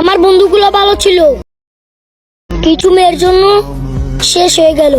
আমার বন্ধুগুলো ভালো ছিল। কিছু মেয়ের জন্য শেষ হয়ে গেল।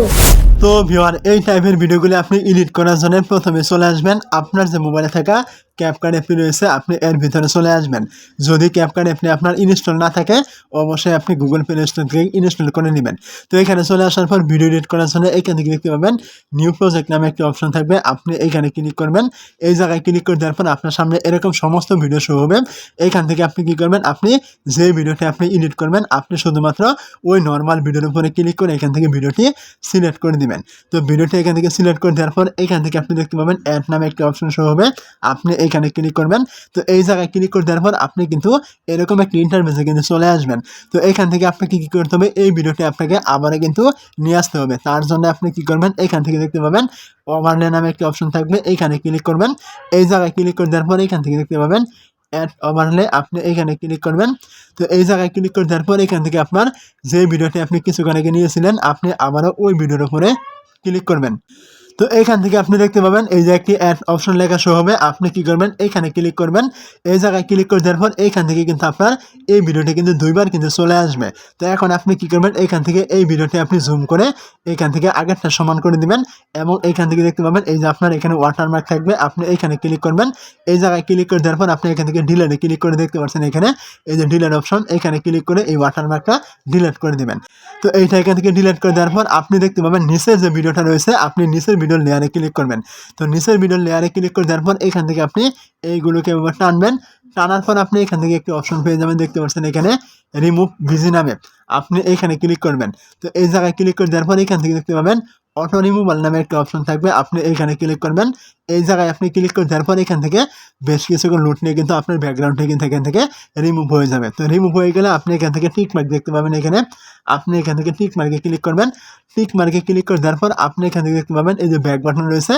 তো ভিওয়ার এই টাইপের ভিডিওগুলি আপনি এডিট করার জন্য প্রথমে চলে আসবেন। আপনার যে মোবাইলে থাকা ক্যাপকার্ড অ্যাপটি রয়েছে, আপনি এর ভিতরে চলে আসবেন। যদি ক্যাপকার্ড অ্যাপটি আপনার ইনস্টল না থাকে, অবশ্যই আপনি গুগল প্লে স্টোর থেকে ইনস্টল করে নেবেন। তো এখানে চলে আসার পর ভিডিও এডিট করার জন্য এখান থেকে দেখতে পাবেন, নিউ প্রজেক্ট নামে একটি অপশন থাকবে, আপনি এইখানে ক্লিক করবেন। এই জায়গায় ক্লিক করে দেওয়ার পর আপনার সামনে এরকম সমস্ত ভিডিও শো হবে। এইখান থেকে আপনি কি করবেন, আপনি যে ভিডিওটি আপনি এডিট করবেন, আপনি শুধুমাত্র ওই নর্মাল ভিডিওর উপরে ক্লিক করে এখান থেকে ভিডিওটি সিলেক্ট করে দিবেন তো ভিডিওটি এখান থেকে সিলেক্ট করে দেওয়ার পর এখান থেকে আপনি দেখতে পাবেন অ্যাড নামে একটি অপশন শো হবে। আপনি এখানে ক্লিক করবেন। তো এই জায়গায় ক্লিক করে দেওয়ার পর আপনি কিন্তু এরকম একটি ইন্টারভেসে কিন্তু চলে আসবেন। তো এখান থেকে আপনাকে কী করতে হবে? এই ভিডিওটি আপনাকে আবারও কিন্তু নিয়ে আসতে হবে। তার জন্য আপনি কি করবেন? এখান থেকে দেখতে পাবেন ওভারলে নামে একটি অপশন থাকবে। এইখানে ক্লিক করবেন। এই জায়গায় ক্লিক করে দেওয়ার পর এখান থেকে দেখতে পাবেন অ্যাড ওভারলে আপনি এখানে ক্লিক করবেন। তো এই জায়গায় ক্লিক করে দেওয়ার পর এখান থেকে আপনার যে ভিডিওটি আপনি কিছুক্ষণ আগে নিয়েছিলেন, আপনি আবারও ওই ভিডিওর উপরে ক্লিক করবেন। তো এইখান থেকে আপনি দেখতে পাবেন, এই যে একটি অ্যাড অপশন লেখা শো হবে, আপনি কি করবেন, এইখানে ক্লিক করবেন, এই জায়গায় ক্লিক করে দেওয়ার পর এইখান থেকে কিন্তু আপনার এই ভিডিওটি কিন্তু দুইবার কিন্তু চলে আসবে। তো এখন আপনি কি করবেন, এইখান থেকে এই ভিডিওটি আপনি জুম করে এইখান থেকে আগেরটা সমান করে দিবেন এবং এইখান থেকে দেখতে পাবেন, এই যে আপনার এখানে ওয়াটারমার্ক থাকবে, আপনি এইখানে ক্লিক করবেন, এই জায়গায় ক্লিক করে দেওয়ার পর আপনি এখান থেকে ডিলেটে ক্লিক করে দেখতে পাচ্ছেন এখানে, এই যে ডিলেট অপশন এখানে ক্লিক করে এই ওয়াটারমার্কটা ডিলেট করে দিবেন। তো এইটা এখান থেকে ডিলিট করে দেওয়ার পর আপনি দেখতে পাবেন নিচের যে ভিডিওটা রয়েছে, আপনি নিচের ভিডিও লেয়ারে ক্লিক করবেন। তো নিচের মিডল লেয়ারে ক্লিক করে দেওয়ার পর এখান থেকে আপনি এইগুলোকে এবার টানবেন। টানার পর আপনি এখান থেকে একটি অপশন পেয়ে যাবেন, দেখতে পাচ্ছেন এখানে রিমুভ ভিজি নামে। আপনি এখানে ক্লিক করবেন। তো এই জায়গায় ক্লিক করে দেওয়ার পর এখান থেকে দেখতে পাবেন অটো রিমুভাল নামে একটা অপশন থাকবে। আপনি এইখানে ক্লিক করবেন। এই জায়গায় আপনি ক্লিক করে দেওয়ার পর এখান থেকে বেশ কিছুক্ষণ লুট নিয়ে কিন্তু আপনার ব্যাকগ্রাউন্ডে কিন্তু এখান থেকে রিমুভ হয়ে যাবে। তো রিমুভ হয়ে গেলে আপনি এখান থেকে টিক মার্ক দেখতে পাবেন এখানে। আপনি এখান থেকে টিক মার্কে ক্লিক করবেন। টিক মার্কে ক্লিক করে দেওয়ার পর আপনি এখান থেকে দেখতে পাবেন এই যে ব্যাক বাটন রয়েছে।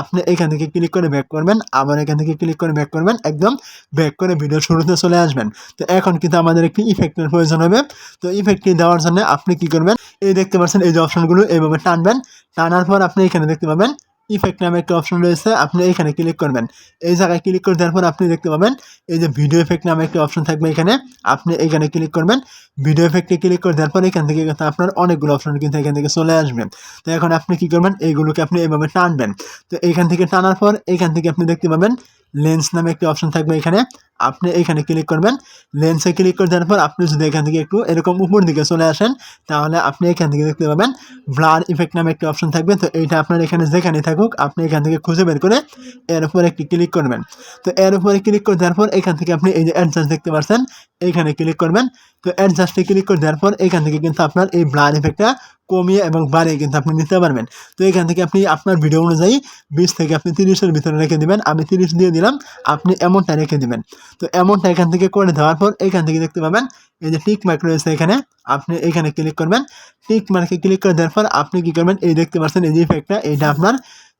আপনি এখান থেকে ক্লিক করে ব্যাক করবেন। আবার এখান থেকে ক্লিক করে ব্যাক করবেন। একদম ব্যাক করে ভিডিও শুরুতে চলে আসবেন। তো এখন কিন্তু আমাদের একটি ইফেক্টের প্রয়োজন হবে। তো ইফেক্টটি দেওয়ার জন্য আপনি কি করবেন? এই দেখতে পাচ্ছেন এই যে অপশনগুলো এইভাবে টানবেন। টানার পর আপনি এখানে দেখতে পাবেন ইফেক্ট নামে একটা অপশন রয়েছে, আপনি এখানে ক্লিক করবেন। এই জায়গায় ক্লিক করে দেওয়ার পর আপনি দেখতে পাবেন এই যে ভিডিও এফেক্ট নামে একটা অপশন থাকবে এখানে, আপনি এখানে ক্লিক করবেন। ভিডিও এফেক্টে ক্লিক করে দেওয়ার পর এখান থেকে কিন্তু আপনার অনেকগুলো অপশন কিন্তু এখান থেকে চলে আসবে। তো এখন আপনি কি করবেন এইগুলোকে আপনি এইভাবে টানবেন। তো এইখান থেকে টানার পর এখান থেকে আপনি দেখতে পাবেন লেন্স নামে একটি অপশন থাকবে এখানে। আপনি এখানে ক্লিক করবেন। লেন্সে ক্লিক করে দেওয়ার পর আপনি যদি এখান থেকে একটু এরকম উপর দিকে চলে আসেন, তাহলে আপনি এখান থেকে দেখতে পাবেন ব্লার ইফেক্ট নামে একটি অপশন থাকবে। তো এইটা আপনার এখানে যেখানে থাকুক, আপনি এখান থেকে খুঁজে বের করে এর উপর একটি ক্লিক করবেন। তো এর উপরে ক্লিক করে দেওয়ার পর এখান থেকে আপনি এই যে অ্যাডজাস্ট দেখতে পাচ্ছেন এইখানে ক্লিক করবেন। তো অ্যাডজাস্টে ক্লিক করে দেওয়ার পর এখান থেকে কিন্তু আপনার এই ব্লার ইফেক্টটা কমিয়ে এবং বাড়িয়ে কিন্তু আপনি নিতে পারবেন। তো এখান থেকে আপনি আপনার ভিডিও অনুযায়ী বিশ থেকে আপনি তিরিশের ভিতরে রেখে দেবেন। আমি তিরিশ দিয়ে দিলাম, আপনি এমনটা রেখে দেবেন। তো এমনটা এখান থেকে করে দেওয়ার পর এখান থেকে দেখতে পাবেন, এই যে টিক মার্ক রয়েছে এখানে, আপনি এখানে ক্লিক করবেন। টিক মার্কে ক্লিক করে দেওয়ার পর আপনি কী করবেন, এই দেখতে পাচ্ছেন এই যে ইফেক্টটা এইটা আপনার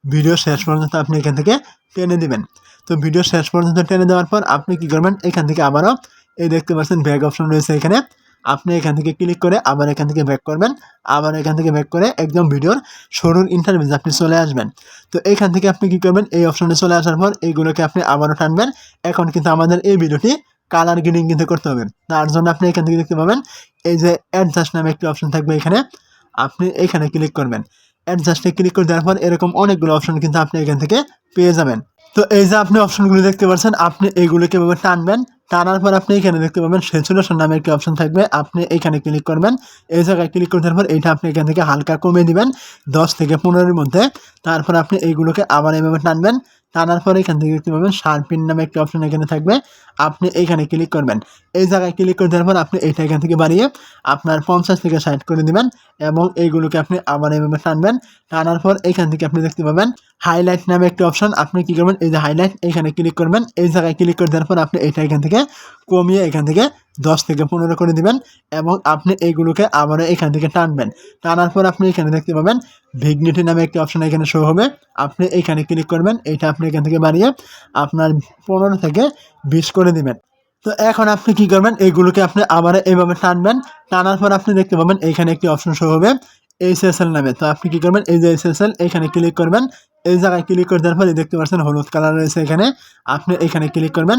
ভিডিও শেষ পর্যন্ত আপনি এখান থেকে টেনে দিবেন। তো ভিডিও শেষ পর্যন্ত টেনে দেওয়ার পর আপনি কী করবেন এখান থেকে আবারও এই দেখতে পাচ্ছেন ব্যাক অপশন রয়েছে এখানে। আপনি এখান থেকে ক্লিক করে আবার এখান থেকে ব্যাক করবেন। আবার এখান থেকে ব্যাক করে একদম ভিডিওর শুরুর ইন্টারভিউ আপনি চলে আসবেন। তো এখান থেকে আপনি কী করবেন? এই অপশনে চলে আসার পর এইগুলোকে আপনি আবারও টানবেন। এখন কিন্তু আমাদের এই ভিডিওটি কালার গ্রেডিং কিন্তু করতে হবে। তার জন্য আপনি এখান থেকে দেখতে পাবেন, এই যে অ্যাডজাস্ট নামে একটি অপশন থাকবে এখানে। আপনি এখানে ক্লিক করবেন। অ্যাডজাস্টে ক্লিক করে দেওয়ার পর এরকম অনেকগুলো অপশন কিন্তু আপনি এখান থেকে পেয়ে যাবেন। তো এই যে আপনি অপশনগুলো দেখতে পাচ্ছেন, আপনি এইগুলোকে এভাবে টানবেন। টানার পর আপনি এখানে দেখতে পাবেন সেচুরেশন নামে একটি অপশন থাকবে। আপনি এখানে ক্লিক করবেন। এই জায়গায় ক্লিক করে দেওয়ার পর এইটা আপনি এখান থেকে হালকা কমিয়ে দিবেন, দশ থেকে পনেরোর মধ্যে। তারপর আপনি এইগুলোকে আবার এইভাবে টানবেন। টানার পরে এখান থেকে দেখতে পাবেন শার্পিন নামে একটি অপশন এখানে থাকবে। আপনি এইখানে ক্লিক করবেন। এই জায়গায় ক্লিক করে দেওয়ার পর আপনি এইটা এখান থেকে বাড়িয়ে আপনার পঞ্চাশ থেকে ষাট করে দিবেন এবং এইগুলোকে আপনি আবার এইভাবে টানবেন। টানার পর এখান থেকে আপনি দেখতে পাবেন হাইলাইট নামে একটি অপশন আপনি কী করবেন? এই যে হাইলাইট এখানে ক্লিক করবেন। এই জায়গায় ক্লিক করে দেওয়ার পর আপনি এইটা এখান থেকে কমিয়ে এখান থেকে দশ থেকে পনেরো করে দিবেন এবং আপনি এইগুলোকে আবারও এখান থেকে টানবেন। টানার পর আপনি এখানে দেখতে পাবেন ভিগনিটি নামে একটি অপশন এখানে শো হবে। আপনি এখানে ক্লিক করবেন এইটা আপনি এখান থেকে বাড়িয়ে আপনার পনেরো থেকে বিশ করে দিবেন। তো এখন আপনি কি করবেন? এইগুলোকে আপনি আবার এইভাবে টানবেন। টানার পর আপনি দেখতে পাবেন এইখানে একটি অপশন শো হবে। এইচএসএল নামে। তো আপনি কী করবেন? এই যে এইচএসএল এখানে ক্লিক করবেন। এই জায়গায় ক্লিক করে দেওয়ার পরে দেখতে পাচ্ছেন হলুদ কালার রয়েছে এখানে। আপনি এখানে ক্লিক করবেন।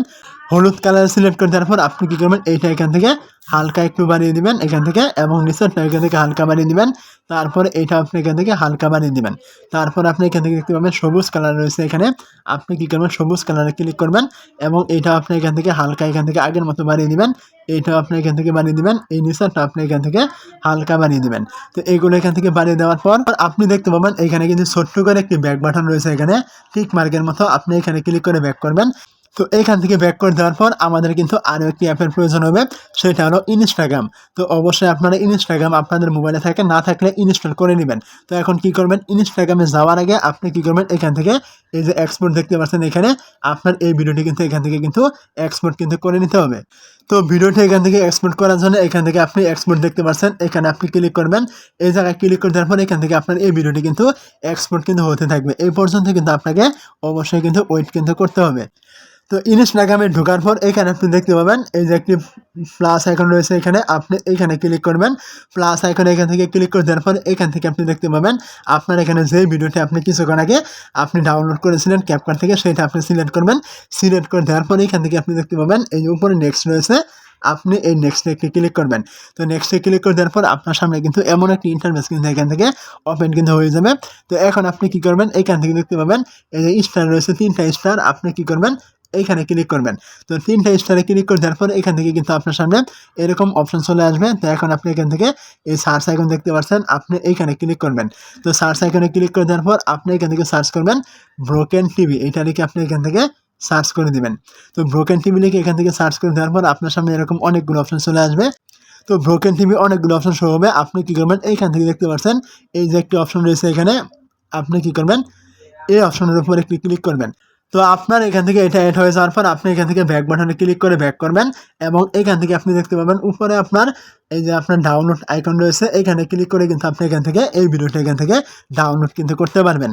হলুদ কালার সিলেক্ট করে দেওয়ার পর আপনি কী করবেন? এইটা এখান থেকে হালকা একটু বাড়িয়ে দিবেন এখান থেকে এবং নিচেরটা এখান থেকে হালকা বাড়িয়ে দিবেন। তারপরে এইটা আপনি এখান থেকে হালকা বাড়িয়ে দিবেন। তারপর আপনি এখান থেকে দেখতে পাবেন সবুজ কালার রয়েছে এখানে। আপনি কী করবেন? সবুজ কালারে ক্লিক করবেন এবং এইটা আপনি এখান থেকে হালকা এখান থেকে আগের মতো বাড়িয়ে দিবেন। এইটাও আপনি এখান থেকে বানিয়ে দিবেন। এই নিচেরটা আপনি এখান থেকে হালকা বানিয়ে দিবেন। তো এইগুলো এখান থেকে বানিয়ে দেওয়ার পর আপনি দেখতে পাবেন এখানে কিন্তু ছোট্ট করে একটি ব্যাক বাটন রয়েছে এখানে। ঠিক মার্কের মতো আপনি এখানে ক্লিক করে ব্যাক করবেন। তো এখান থেকে ব্যাক করে দেওয়ার পর আমাদের কিন্তু আরও একটি অ্যাপের প্রয়োজন হবে, সেটা হলো ইনস্টাগ্রাম তো অবশ্যই আপনারা ইনস্টাগ্রাম আপনাদের মোবাইলে থাকে, না থাকলে ইনস্টল করে নেবেন। তো এখন কি করবেন? ইনস্টাগ্রামে যাওয়ার আগে আপনি কি করবেন? এখান থেকে এই যে এক্সপোর্ট দেখতে পাচ্ছেন এখানে, আপনার এই ভিডিওটি কিন্তু এখান থেকে কিন্তু এক্সপোর্ট কিন্তু করে নিতে হবে। তো ভিডিওটি এখান থেকে এক্সপোর্ট করার জন্য এখান থেকে আপনি এক্সপোর্ট দেখতে পাচ্ছেন। এখানে আপনি ক্লিক করবেন। এই জায়গায় ক্লিক করে দেওয়ার পর এখান থেকে আপনার এই ভিডিওটি কিন্তু এক্সপোর্ট কিন্তু হতে থাকবে। এই পর্যন্ত কিন্তু আপনাকে অবশ্যই কিন্তু ওয়েট কিন্তু করতে হবে। তো ইনস্টাগ্রামে ঢোকার পর এখানে আপনি দেখতে পাবেন, এই যে একটি প্লাস আইকন রয়েছে এখানে, আপনি এখানে ক্লিক করবেন। প্লাস আইকন এখান থেকে ক্লিক করে দেওয়ার পর এখান থেকে আপনি দেখতে পাবেন, আপনার এখানে যে ভিডিওটি আপনি কিছুক্ষণ আগে আপনি ডাউনলোড করেছিলেন ক্যাপকার থেকে সেটা আপনি সিলেক্ট করবেন। সিলেক্ট করে দেওয়ার পর এখান থেকে আপনি দেখতে পাবেন, এই উপরে নেক্সট রয়েছে আপনি এই নেক্সটে একটি ক্লিক করবেন। তো নেক্সটে ক্লিক করে দেওয়ার পর আপনার সামনে কিন্তু এমন একটি ইন্টারভেস কিন্তু এখান থেকে ওপেন কিন্তু হয়ে যাবে। তো এখন আপনি কি করবেন? এখান থেকে দেখতে পাবেন, এই যে স্টার রয়েছে, তিনটা স্টার আপনি কি করবেন? এইখানে ক্লিক করবেন। তো তিনটা স্টারে ক্লিক করে দেওয়ার পর এখান থেকে কিন্তু আপনার সামনে এরকম অপশন চলে আসবে। তো এখন আপনি এখান থেকে এই সার্চ আইকন দেখতে পাচ্ছেন, আপনি এইখানে ক্লিক করবেন। তো সার্চ আইকনে ক্লিক করে দেওয়ার পর আপনি এখান থেকে সার্চ করবেন ব্রোকেন টিভি এইটা লিখে আপনি এখান থেকে সার্চ করে দিবেন। তো ব্রোকেন টিভি লিখে এখান থেকে সার্চ করে দেওয়ার পর আপনার সামনে এরকম অনেকগুলো অপশন চলে আসবে। তো ব্রোকেন টিভি অনেকগুলো অপশন শো হবে। আপনি কী করবেন? এইখান থেকে দেখতে পাচ্ছেন, এই যে একটি অপশন রয়েছে এখানে, আপনি কী করবেন? এই অপশনের উপর একটি ক্লিক করবেন। তো আপনার এখান থেকে এটা এড হয়ে যাওয়ার পর আপনি এখান থেকে ব্যাক বাটনে ক্লিক করে ব্যাক করবেন এবং এখান থেকে আপনি দেখতে পাবেন, উপরে আপনার এই যে আপনার ডাউনলোড আইকন রয়েছে, এখানে ক্লিক করে কিন্তু আপনি এখান থেকে এই ভিডিওটা এখান থেকে ডাউনলোড কিন্তু করতে পারবেন।